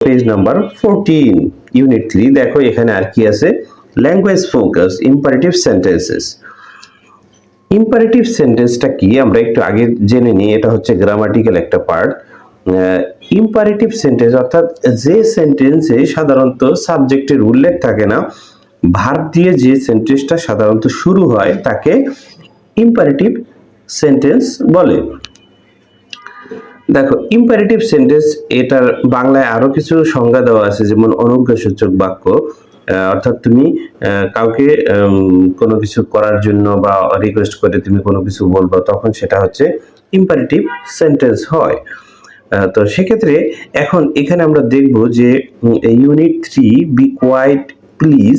Page number fourteen unit three দেখো এখানে আর কি আছে language focus imperative sentences imperative সেন্টেন্সটা কি? আমরা একটু আগে জেনে নিই, এটা হচ্ছে গ্রামাটিক্যাল একটা পার্ট ইম্পারেটিভ সেন্টেন্স অর্থাৎ যে সেন্টেন্সে সাধারণত সাবজেক্টের উল্লেখ থাকে না ভার্ব দিয়ে যে সেন্টেন্সটা সাধারণত শুরু হয়, তাকে ইম্পারেটিভ সেন্টেন্স বলে। দেখো ইম্পারেটিভ সেন্টেন্স এটার বাংলায় আরও কিছু সংজ্ঞা দেওয়া আছে, যেমন অনুজ্ঞাসূচক বাক্য অর্থাৎ তুমি কাউকে কোনো কিছু করার জন্য বা রিকোয়েস্ট করে তুমি কোনো কিছু বলব, তখন সেটা হচ্ছে ইম্পারেটিভ সেন্টেন্স হয়। তো সেক্ষেত্রে এখন এখানে আমরা দেখব যে unit three B quiet please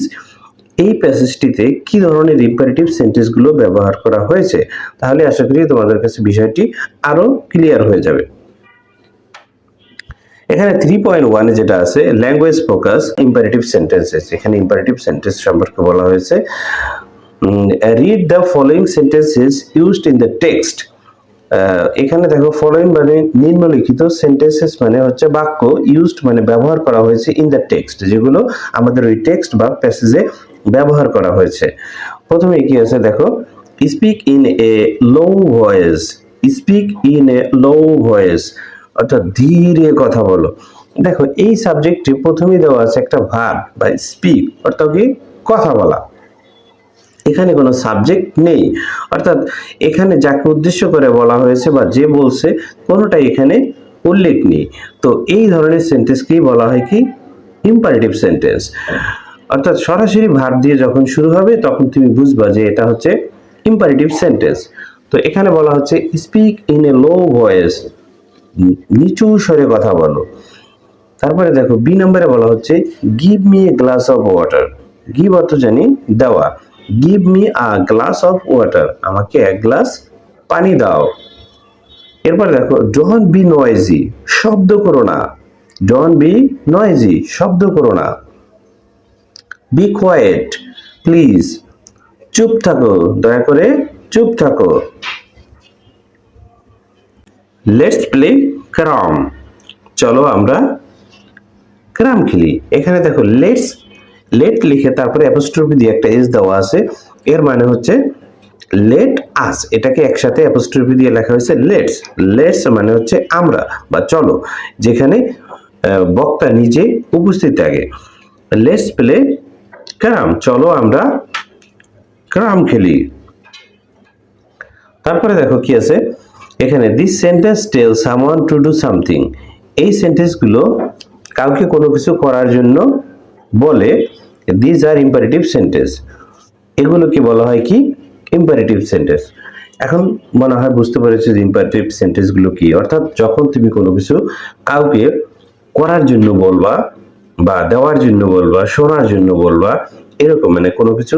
এই প্যাসেজটিতে কি ধরনের ইম্পারেটিভ সেন্টেন্সগুলো ব্যবহার করা হয়েছে? তাহলে আশা করি তোমাদের কাছে বিষয়টি আরও ক্লিয়ার হয়ে যাবে। এখানে থ্রি পয়েন্ট ওয়ানে যেটা আছে ল্যাঙ্গুয়েজ ফোকাস ইম্পারেটিভ সেন্টেন্সেস এখানে ইম্পারেটিভ সেন্টেন্স সম্পর্কে বলা হয়েছে। Read the following sentences used in the text এখানে দেখো ফলোয়িং মানে নিম্নলিখিত সেন্টেন্সেস মানে হচ্ছে বাক্য ইউজড মানে ব্যবহার করা হয়েছে ইন দ্য টেক্সট যেগুলো আমাদের ওই টেক্সট বা প্যাসেজে ব্যবহার করা হয়েছে। প্রথমে কি আছে দেখো speak in a low voice speak in a low voice অর্থাৎ ধীরে কথা বলো। দেখো, এই সাবজেক্টে প্রথমেই দেওয়া আছে একটা ভার্ব বা স্পিক অর্থাৎ কি? কথা বলা। এখানে কোনো সাবজেক্ট নেই। অর্থাৎ এখানে যাকে উদ্দেশ্য করে বলা হয়েছে বা যে বলছে, কোনোটাই এখানে উল্লেখ নেই। তো এই ধরনের সেন্টেন্সকেই বলা হয় কি? ইম্পারেটিভ সেন্টেন্স অর্থাৎ সরাসরি ভার্ব দিয়ে যখন শুরু হবে, তখন তুমি বুঝবা যে এটা হচ্ছে ইম্পারেটিভ সেন্টেন্স তো এখানে বলা হচ্ছে speak in a low voice নিচু স্বরে কথা বলো। তারপরে দেখো, বি নম্বরে বলা হচ্ছে give me a glass of water give অর্থ জানি, দেওয়া। Give me a glass of water আমাকে এক গ্লাস পানি দাও। এরপর দেখো ডোন্ট বি নয়েজি শব্দ করো না। ডোন্ট বি নয়েজি শব্দ করো না। বি কোয়েট প্লিজ চুপ থাকো, দয়া করে চুপ থাকো। লেটস প্লে ক্রাম চলো আমরা ক্রাম খেলি। এখানে দেখো লেটস লেট লিখে তারপরে অ্যাপোস্ট্রফি দিয়ে একটা এস দেওয়া আছে। এর মানে হচ্ছে লেট আস এটাকে একসাথে অ্যাপোস্ট্রফি দিয়ে লেখা হয়েছে লেটস লেটস মানে হচ্ছে আমরা। বা চলো, যেখানে বক্তা নিজে উপস্থিত থাকে। লেটস প্লে ক্রাম চলো আমরা ক্রাম খেলি। তারপরে দেখো কি আছে? এখানে this sentence tell someone to do something এই সেন্টেন্সগুলো কাউকে কোনো কিছু করার জন্য বলে দিজ আর ইম্পারেটিভ সেন্টেন্স এগুলোকে বলা হয় কি? ইম্পারেটিভ সেন্টেন্স এখন মনে হয় বুঝতে পেরেছি যে ইম্পারেটিভ সেন্টেন্সগুলো কি? অর্থাৎ যখন তুমি কোনো কিছু কাউকে করার জন্য বলবা বা দেওয়ার জন্য বলবা, শোনার জন্য বলবা, এরকম মানে কোনো কিছু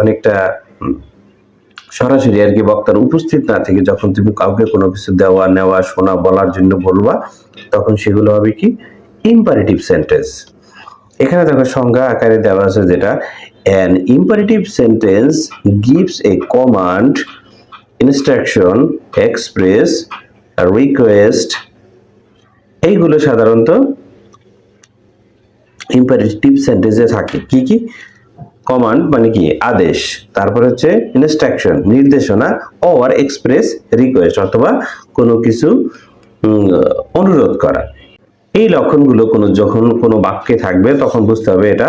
অনেকটা সরাসরি আর কি বক্তার উপস্থিত না থেকে যখন তুমি কাউকে কোনো কিছু দেওয়া, নেওয়া, শোনা, বলার জন্য বলবা, তখন সেগুলো হবে কি? ইম্পারেটিভ সেন্টেন্স এখানে দেখো সংজ্ঞা আকারে দেওয়া আছে যেটা imperative sentence gives a command, instruction, express, a request. এইগুলো সাধারণত ইম্পারেটিভ সেন্টেন্সে থাকে। কি কি? কমান্ড মানে কি? আদেশ। তারপর হচ্ছে ইনস্ট্রাকশন নির্দেশনা ওর এক্সপ্রেস রিকোয়েস্ট অথবা কোনো কিছু অনুরোধ করা। এই লক্ষণগুলো কোনো যখন কোনো বাক্যে থাকবে, তখন বুঝতে হবে এটা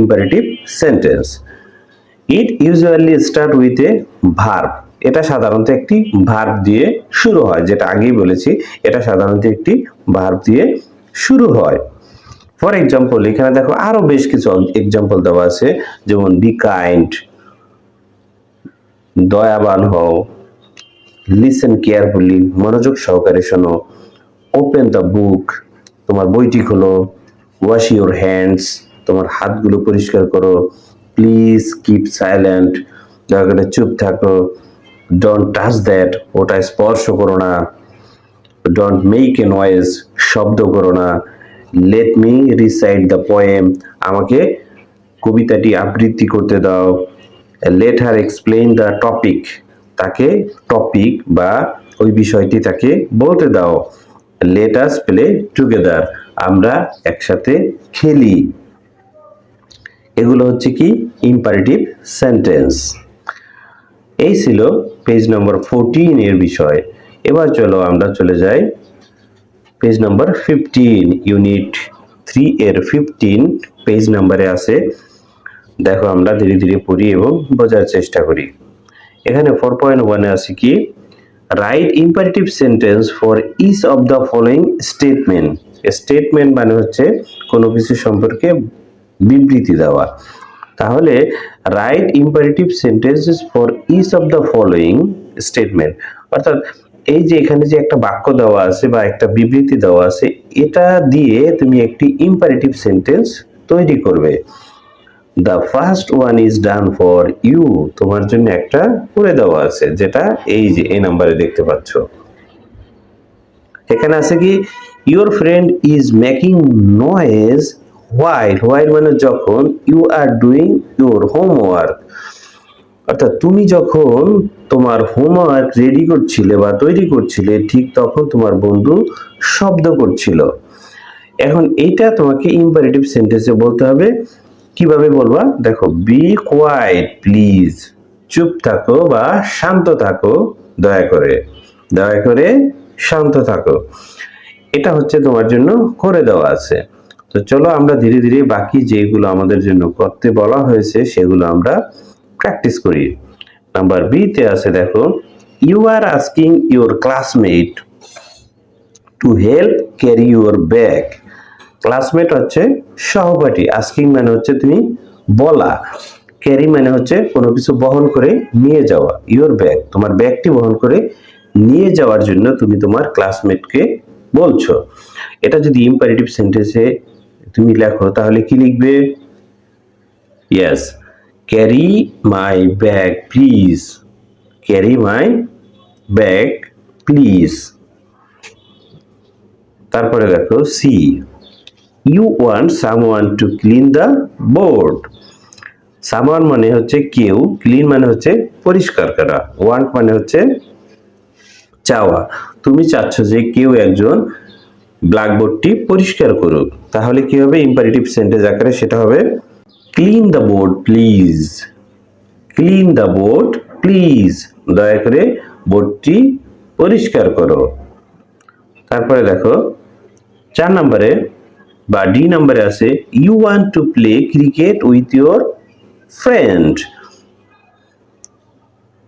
imperative sentence it usually start with a verb এটা সাধারণত একটি ভার্ব দিয়ে শুরু হয়, যেটা আগেই বলেছি। এটা সাধারণত একটি ভার্ব দিয়ে শুরু হয়। ফর এক্সাম্পল এখানে দেখো আরও বেশ কিছু এক্সাম্পল দেওয়া আছে, যেমন বি কাইন্ড দয়াবান হও লিসেন কেয়ারফুলি মনোযোগ সহকারে শোনো ওপেন দ্য বুক তোমার বইটি খোলো ওয়াশ ইউর হ্যান্ডস তোমার হাতগুলো পরিষ্কার করো প্লিজ কিপ সাইলেন্ট দয়া চুপ থাকো ডোন্ট টাচ দ্যাট ওটা স্পর্শ করো না ডোন্ট মেক এ নয়েজ শব্দ করো না let me recite the poem আমাকে কবিতাটি আবৃত্তি করতে দাও। Let her explain the topic তাকে টপিক বা ওই বিষয়টি তাকে বলতে দাও। লেট আস প্লে টুগেদার আমরা একসাথে খেলি। এগুলো হচ্ছে কি? ইম্পারেটিভ সেন্টেন্স এই ছিল পেজ নম্বর ফোরটিন এর বিষয়। এবার চলো আমরা চলে যাই page number fifteen unit three এর ফিফটিন পেজ নাম্বারে আছে। দেখো আমরা ধীরে ধীরে পড়ি এবং বোঝার চেষ্টা করি। এখানে ফোর পয়েন্ট ওয়ানে আছে কি? Write imperative sentence for each of the following statement statement মানে হচ্ছে কোনো কিছু সম্পর্কে বিবৃতি দেওয়া। তাহলে write imperative sentences for each of the following statement অর্থাৎ এই যে এখানে যে একটা বাক্য দেওয়া আছে বা একটা বিবৃতি দেওয়া আছে, এটা দিয়ে তুমি একটি ইম্পারেটিভ সেন্টেন্স তৈরি করবে। The first one is done for you তোমার জন্য একটা করে দেওয়া আছে, যেটা এই যে, এই নাম্বারে দেখতে পাচ্ছ। এখানে আছে কি your friend is making noise while while মানে যখন you are doing your homework অর্থাৎ তুমি যখন তোমার হোমওয়ার্ক রেডি করছিলে বা তৈরি করছিলে, ঠিক তখন তোমার বন্ধু শব্দ করছিল। এখন এইটা তোমাকে ইম্পারেটিভ সেন্টেন্সে বলতে হবে। কীভাবে বলবা? দেখো বি কোয়াইট প্লিজ চুপ থাকো বা শান্ত থাকো, দয়া করে। দয়া করে শান্ত থাকো। এটা হচ্ছে তোমার জন্য করে দেওয়া আছে। তো চলো আমরা ধীরে ধীরে বাকি যেগুলো আমাদের জন্য করতে বলা হয়েছে, সেগুলো আমরা প্র্যাকটিস করি। নাম্বার বি তে আছে, দেখো you are asking your classmate to help carry your bag classmate হচ্ছে সহপাঠী। আস্কিং মানে হচ্ছে তুমি বলা। ক্যারি মানে হচ্ছে কোনো কিছু বহন করে নিয়ে যাওয়া ইউর ব্যাগ তোমার ব্যাগটি বহন করে নিয়ে যাওয়ার জন্য তুমি তোমার ক্লাসমেটকে বলছো। এটা যদি ইম্পারেটিভ সেন্টেন্সে তুমি লেখো, তাহলে কি লিখবে? Yes carry my bag please carry my bag please তারপরে দেখো see you want someone to clean the board someone মানে হচ্ছে কেউ ক্লিন মানে হচ্ছে পরিষ্কার করা। ওয়ান্ট মানে হচ্ছে চাওয়া। তুমি চাচ্ছ যে কেউ একজন ব্ল্যাকবোর্ডটি পরিষ্কার করুক। তাহলে কি হবে? ইম্পারেটিভ সেন্টেন্স আকারে সেটা হবে clean the board please clean the board please দয়া করে বোর্ডটি পরিষ্কার করো। তারপরে দেখো, চার নম্বরে বা ডি নম্বরে আছে you want to play cricket with your friend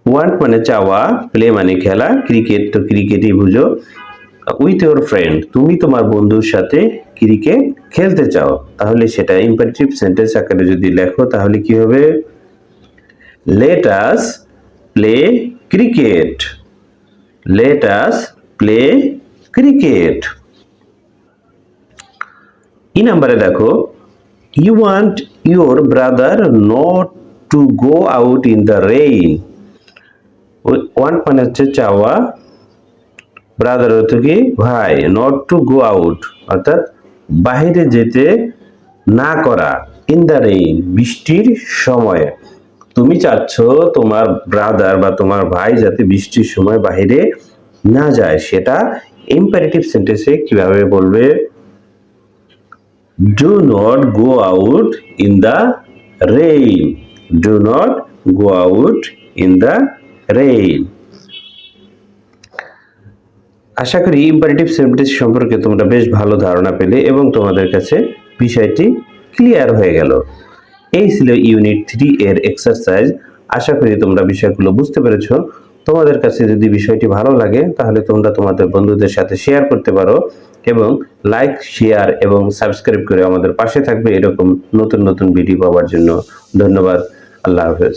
want মানে চাওয়া প্লে মানে খেলা ক্রিকেট তো ক্রিকেটই বুঝো। উইথ ইউর ফ্রেন্ড তুমি তোমার বন্ধুর সাথে ক্রিকেট খেলতে চাও, তাহলে সেটা ইম্পারেটিভ সেন্টেন্স আকারে যদি লেখো, তাহলে কি হবে? Let us play cricket let us play cricket E নাম্বারে দেখো you want your brother not to go out in the rain want মানে হচ্ছে চাওয়া ব্রাদার হচ্ছে কি, ভাই নট টু গো আউট অর্থাৎ বাইরে যেতে না করা। ইন দ্য রেইন বৃষ্টির সময়ে। তুমি চাচ্ছ তোমার ব্রাদার বা তোমার ভাই যাতে বৃষ্টির সময় বাইরে না যায়। সেটা ইম্পারেটিভ সেন্টেন্সে কীভাবে বলবে? Do not go out in the rain do not go out in the rain আশা করি ইম্পারেটিভ সেন্টেন্স সম্পর্কে তোমরা বেশ ভালো ধারণা পেলে এবং তোমাদের কাছে বিষয়টি ক্লিয়ার হয়ে গেল। এই ছিল ইউনিট থ্রি এর এক্সারসাইজ আশা করি তোমরা বিষয়গুলো বুঝতে পেরেছ। তোমাদের কাছে যদি বিষয়টি ভালো লাগে, তাহলে তোমরা তোমাদের বন্ধুদের সাথে শেয়ার করতে পারো এবং লাইক শেয়ার এবং সাবস্ক্রাইব করে আমাদের পাশে থাকবে। এরকম নতুন নতুন ভিডিও পাওয়ার জন্য ধন্যবাদ। আল্লাহ হাফেজ।